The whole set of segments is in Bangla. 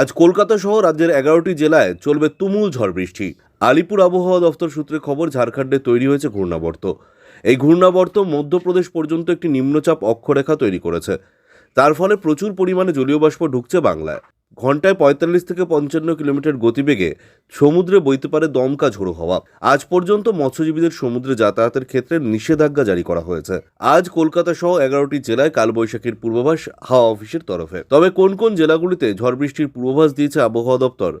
আজ কলকাতা সহ রাজ্যের এগারোটি জেলায় চলবে তুমুল ঝড় বৃষ্টি। আলিপুর আবহাওয়া দফতর সূত্রে খবর, ঝাড়খণ্ডে তৈরি হয়েছে ঘূর্ণাবর্ত। এই ঘূর্ণাবর্ত মধ্যপ্রদেশ পর্যন্ত একটি নিম্নচাপ অক্ষরেখা তৈরি করেছে। তার ফলে প্রচুর পরিমাণে জলীয় বাষ্প ঢুকছে বাংলায়। ঘন্টায় পঁয়তাল্লিশ থেকে পঞ্চান্ন কিলোমিটার গতিবেগে সমুদ্রে বইতে পারে দমকা ঝোড়ো হওয়া। আজ পর্যন্ত মৎস্যজীবীদের সমুদ্রে যাতায়াতের ক্ষেত্রে নিষেধাজ্ঞা জারি করা হয়েছে। আজ কলকাতা সহ এগারোটি জেলায় কালবৈশাখীর পূর্বাভাস হাওয়া অফিসের তরফে। তবে কোন কোন জেলাগুলিতে ঝড় বৃষ্টির পূর্বাভাস দিয়েছে আবহাওয়া দপ্তর?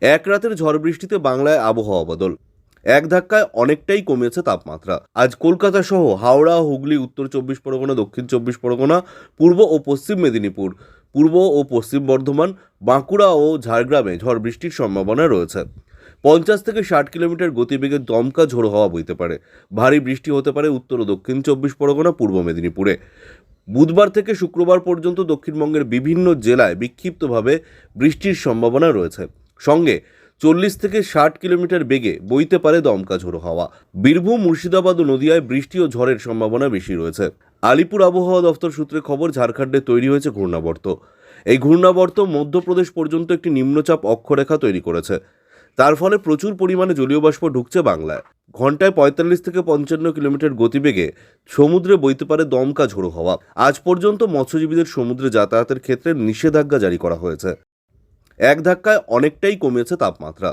এক রাতের ঝড় বৃষ্টিতে বাংলায় আবহাওয়া বদল। এক ধাক্কায় অনেকটাই কমেছে তাপমাত্রা। আজ কলকাতা সহ হাওড়া, হুগলি, উত্তর চব্বিশ পরগনা, দক্ষিণ চব্বিশ পরগনা, পূর্ব ও পশ্চিম মেদিনীপুর, পূর্ব ও পশ্চিম বর্ধমান, বাঁকুড়া ও ঝাড়গ্রামে ঝড় বৃষ্টির সম্ভাবনা রয়েছে। পঞ্চাশ থেকে ষাট কিলোমিটার গতিবেগে দমকা ঝোড়ো হওয়া বইতে পারে। ভারী বৃষ্টি হতে পারে উত্তর ও দক্ষিণ চব্বিশ পরগনা, পূর্ব মেদিনীপুরে। বুধবার থেকে শুক্রবার পর্যন্ত দক্ষিণবঙ্গের বিভিন্ন জেলায় বিক্ষিপ্তভাবে বৃষ্টির সম্ভাবনা রয়েছে। সঙ্গে চল্লিশ থেকে ষাট কিলোমিটার বেগে বইতে পারে দমকা ঝোড়ো হাওয়া। বীরভূম, মুর্শিদাবাদ ও নদিয়ায় বৃষ্টি ও ঝড়ের সম্ভাবনা বেশি রয়েছে। আলিপুর আবহাওয়া দফতর সূত্রে খবর, ঝাড়খণ্ডে তৈরি হয়েছে ঘূর্ণাবর্ত। এই ঘূর্ণাবর্ত মধ্যপ্রদেশ পর্যন্ত একটি নিম্নচাপ অক্ষরেখা তৈরি করেছে। তার ফলে প্রচুর পরিমাণে জলীয় বাষ্প ঢুকছে বাংলায়। ঘন্টায় পঁয়তাল্লিশ থেকে পঞ্চান্ন কিলোমিটার গতিবেগে সমুদ্রে বইতে পারে দমকা ঝোড়ো হওয়া। আজ পর্যন্ত মৎস্যজীবীদের সমুদ্রে যাতায়াতের ক্ষেত্রে নিষেধাজ্ঞা জারি করা হয়েছে। এক ধাক্কায় অনেকটাই কমেছে তাপমাত্রা।